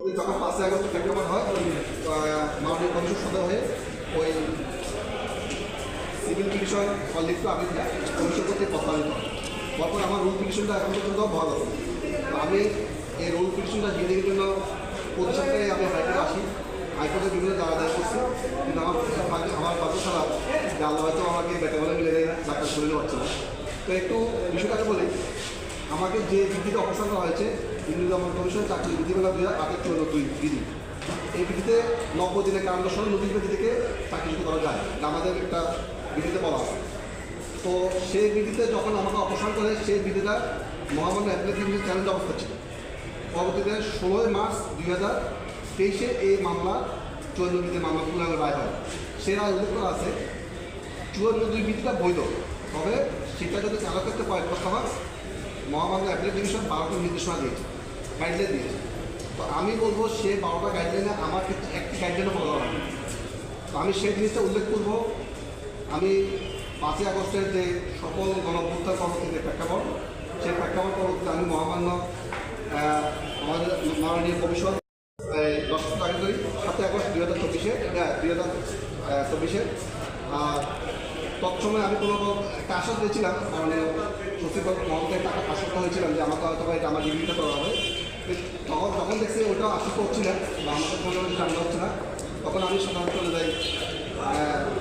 যখন পাঁচই আগস্ট প্রেক্ষাপট হয় মাননীয় কমিশন সদয় হয়ে ওই সিভিল পিটিশন লিখিত আবেদনটা কমিশন কর্তৃক প্রস্তাবিত তারপর আমার রুল পিটিশনটা এখন পর্যন্ত ভালো আমি এই রুল পিটিশনটা হিয়ারিংয়ের জন্য প্রতি সপ্তাহে আমি হাইকোর্টে আসি। হাইকোর্টে বিভিন্ন জায়গা দায় করছি। কিন্তু আমার আমার ভাগ্য খারাপ। যে আল্লাহ হয়তো আমাকে বেটা বলে মিলে দেয় চাকরি করে নিতে পারছে না। তো একটু বিষয়টাকে বলি। আমাকে যে বিধিতে করা হয়েছে ইংরেজি দমন কমিশন, চাকরি বিধিমালা দুই হাজার আটের চৌদ্দ দুই বিধি এই বিধিতে নব্বই দিনের কারণ দর্শনের নোটিশ বিধি থেকে চাকরিচ্যুত করা যায়। আমাদের একটা বিধিতে বলা আছে তো সেই বিধিতে যখন আমাকে অপসারণ করে, সেই বিধিটা মহামান্য অ্যাপ্লিকেশন চ্যালেঞ্জ অবস্থা ছিল। পরবর্তীতে ষোলোই মার্চ দুই হাজার তেইশে এই মামলা চুয়ান্ন বিধিতে মামলা পূর্ণাঙ্গ রায় হয়। সে রায় উল্লেখ করা আছে, চুয়ান্ন দুই বিধিটা বৈধ। তবে সেটা যদি চালু করতে পারে প্রস্তাব মহামান্য অ্যাপিলেট ডিভিশন বারোটা নির্দেশনা দিয়েছে গাইডলাইন দিয়েছে। তো আমি বলব, সে বারোটা গাইডলাইনে আমার ক্ষেত্রে একটি গাইডলাইনও করা হয়নি। তো আমি সেই জিনিসটা উল্লেখ করব। আমি পাঁচই আগস্টের যে সকল গণভ্যুত্থান কর্মসূচির প্রেক্ষাপট, সেই প্রেক্ষাপট পরবর্তীতে আমি মহামান্য আমাদের মাননীয় কমিশন দশ তারিখ সাতই আগস্ট দুই হাজার চব্বিশে দুই হাজার চব্বিশে। তৎসময় আমি কোনো একটা আশ্বাস দিয়েছিলাম মানে মহম্মদের টাকা আশ্বস্ত হয়েছিলাম যে আমাকে হয়তো এটা আমার ডিগ্রিটা করা হবে। তখন যখন দেখছি ওইটাও আশ্বস্ত হচ্ছে না বা আমাকে কোনো জানতে হচ্ছে না। তখন আমি সাধারণত চলে যাই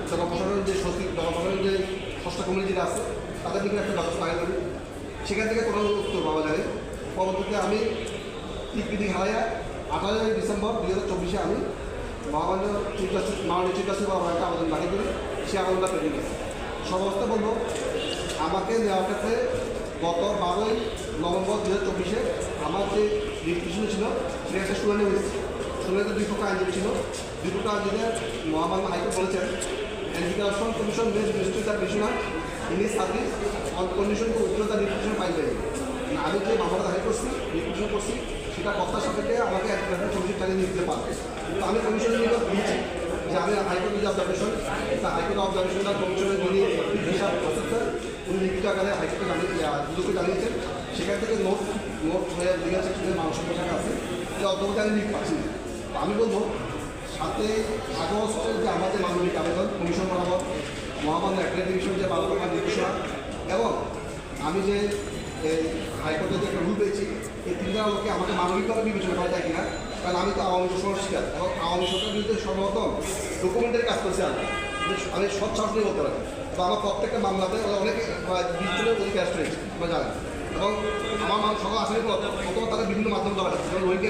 জনপ্রশাসনের যে সচিব জনপ্রশাসনের যে ষষ্ঠ কমিটি যেটা আছে, তাদের দিকে একটা ব্যবস্থা আগে করি সেখান থেকে কোনো উত্তর পাওয়া যায় পরবর্তীতে আমি টিকপিটি হারাইয়া আঠারোই ডিসেম্বর দুই হাজার চব্বিশে আমি মহামান্য জাস্টিস মাননীয় বাবা একটা আবেদন দাখিল করি সে আবেদনটা পেয়ে গেছে। সর্বস্ত বলব আমাকে নেওয়ার ক্ষেত্রে গত বারোই নভেম্বর দু হাজার চব্বিশে আমার যে রিপিটিশন ছিল, সেটা একটা শুনানি হয়েছে। শুনানিতে দুই পক্ষ আইনজীবী ছিল। দুই পক্ষ আইনজীবী মহামান্য হাইকোর্ট বলেছেন, এডুকেশন কমিশন বেশ মিনিস্ট্রি তার কমিশনার ইনি service on condition to withdraw the repetition file আমি যে মামলা দাখিল করছি রিপিটিশন করছি, সেটা কর্তার সাপেক্ষে আমাকে এক ব্যাপারে কমিশন চালিয়ে নিতে পারবে। কিন্তু আমি কমিশনের নিকট দিয়েছি যে আমি হাইকোর্টের যে অবজারভেশন তা হাইকোর্ট অবজারভেশনটা কমিশনের যিনি হিসাব লিখিত আকারে হাইকোর্টে জানিয়ে দুদকে জানিয়েছেন সেখান থেকে নোট নোট হয়ে লিগাল সেকশনের মানুষের পোশাক আছে। যে অধ্যবধি আমি লিখ পাচ্ছি। আমি বলব সাথে আগস্টের যে আমাদের মানবিক আবেদন, কমিশন বরাবর মহামান্য অ্যাপ্লাই ডিভিশন যে টাকার নির্দেশনা, এবং আমি যে এই হাইকোর্টে যে একটা রুল পেয়েছি, এই তিনটা লোককে আমাকে মানবিকভাবে বিবেচনা করা যায় কিনা, কারণ আমি তো আওয়ামী শিকার। এবং আওয়ামী সরকারের বিরুদ্ধে সর্বপ্রথম ডকুমেন্টারি কাজ করছি আমি। আমি সব নিয়ে বলতে পারি। তো আমার প্রত্যেকটা মামলাতে অনেক বিশ জনের অধিক অ্যারেস্ট হয়েছে আপনারা জানেন। এবং আমার মানুষ সকাল আসেনি প্রথম তাদের বিভিন্ন মাধ্যম দেওয়া যেমন রোহিঙ্গা